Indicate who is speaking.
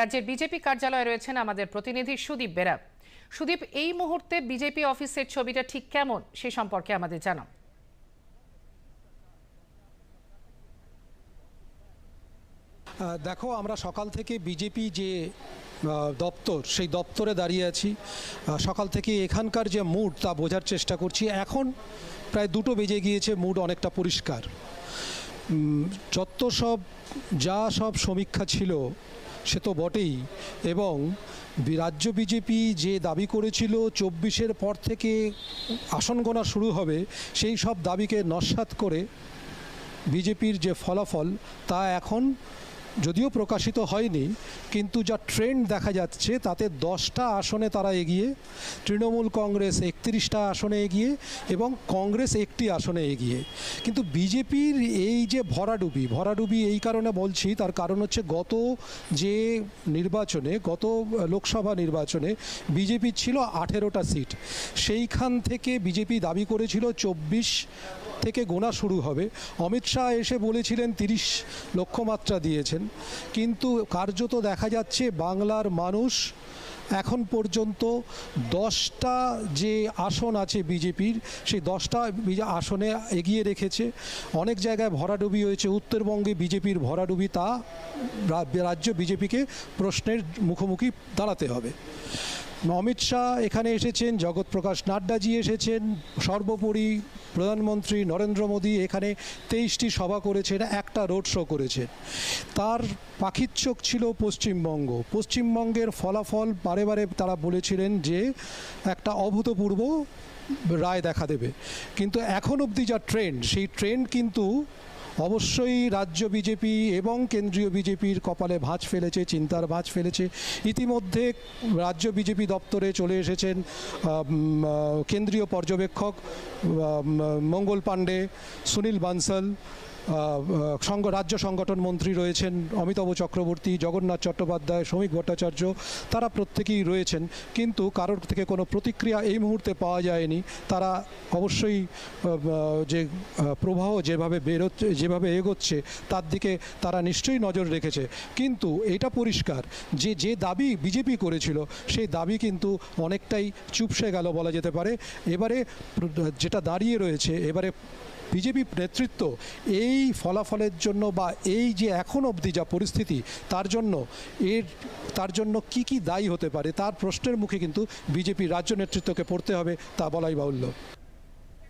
Speaker 1: রাজ্যের বিজেপি কার্যালয়ে রয়েছেন আমাদের প্রতিনিধি সুদীপ বেরা। সুদীপ, এই মুহূর্তে বিজেপি অফিসের ছবিটা ঠিক কেমন? সে সম্পর্কে আমাদের জানাও।
Speaker 2: দেখো, আমরা সকাল থেকে বিজেপি যে দপ্তর, সেই দপ্তরে দাঁড়িয়ে আছি। সকাল থেকে এখানকার যে মুড তা বোঝার চেষ্টা করছি। এখন প্রায় দুটো বেজে গিয়েছে মুড অনেকটা পরিষ্কার। যত সব, যা সব সমীক্ষা ছিল সে তো বটেই। এবং রাজ্য বিজেপি যে দাবি করেছিল চব্বিশের পর থেকে আসন গোনা শুরু হবে, সেই সব দাবিকে নস্বাত করে বিজেপির যে ফলাফল, তা এখন যদিও প্রকাশিত হয়নি, কিন্তু যা ট্রেন্ড দেখা যাচ্ছে তাতে দশটা আসনে তারা এগিয়ে, তৃণমূল কংগ্রেস একত্রিশটা আসনে এগিয়ে এবং কংগ্রেস একটি আসনে এগিয়ে। কিন্তু বিজেপির এই যে ভরাডুবি ভরাডুবি এই কারণে বলছি, তার কারণ হচ্ছে গত যে নির্বাচনে, গত লোকসভা নির্বাচনে বিজেপির ছিল আঠেরোটা সিট। সেইখান থেকে বিজেপি দাবি করেছিল চব্বিশ থেকে গোনা শুরু হবে। অমিত শাহ এসে বলেছিলেন, তিরিশ লক্ষ্যমাত্রা দিয়েছেন। কিন্তু কার্যত দেখা যাচ্ছে, বাংলার মানুষ এখন পর্যন্ত দশটা যে আসন আছে বিজেপির, সেই দশটা আসনে এগিয়ে রেখেছে। অনেক জায়গায় ভরাডুবি হয়েছে। উত্তরবঙ্গে বিজেপির ভরাডুবি তা রাজ্য বিজেপিকে প্রশ্নের মুখোমুখি দাঁড়াতে হবে। অমিত শাহ এখানে এসেছেন জগৎ প্রকাশ নাড্ডাজি এসেছেন, সর্বোপরি প্রধানমন্ত্রী নরেন্দ্র মোদী এখানে তেইশটি সভা করেছেন, একটা রোড শো করেছেন। তার পাখির চোখ ছিল পশ্চিমবঙ্গ। পশ্চিমবঙ্গের ফলাফল বারে বারে তারা বলেছিলেন যে, একটা অভূতপূর্ব রায় দেখা দেবে। কিন্তু এখন অবধি যা ট্রেন্ড সেই ট্রেন্ড কিন্তু অবশ্যই রাজ্য বিজেপি এবং কেন্দ্রীয় বিজেপির কপালে ভাঁজ ফেলেছে, চিন্তার ভাঁজ ফেলেছে। ইতিমধ্যে রাজ্য বিজেপি দপ্তরে চলে এসেছেন কেন্দ্রীয় পর্যবেক্ষক মঙ্গল পাণ্ডে, সুনীল বানসাল সংঘ রাজ্য সংগঠন মন্ত্রী রয়েছেন অমিতাভ চক্রবর্তী, জগন্নাথ চট্টোপাধ্যায় শ্রমিক ভট্টাচার্য, তারা প্রত্যেকেই রয়েছেন। কিন্তু কারোর থেকে কোনো প্রতিক্রিয়া এই মুহূর্তে পাওয়া যায়নি। তারা অবশ্যই যে প্রবাহ যেভাবে বেরোচ্ছে, যেভাবে এগোচ্ছে, তার দিকে তারা নিশ্চয়ই নজর রেখেছে। কিন্তু এটা পরিষ্কার যে যে দাবি বিজেপি করেছিল, সেই দাবি কিন্তু অনেকটাই চুপসে গেল বলা যেতে পারে। এবারে, যেটা দাঁড়িয়ে রয়েছে, এবারে বিজেপি নেতৃত্ব এই ফলাফলের জন্য বা এই যে এখন অবধি যা পরিস্থিতি, তার জন্য এর, তার জন্য কি কি দায়ী হতে পারে, তার প্রশ্নের মুখে কিন্তু বিজেপি রাজ্য নেতৃত্বকে পড়তে হবে তা বলাই বাহুল্য।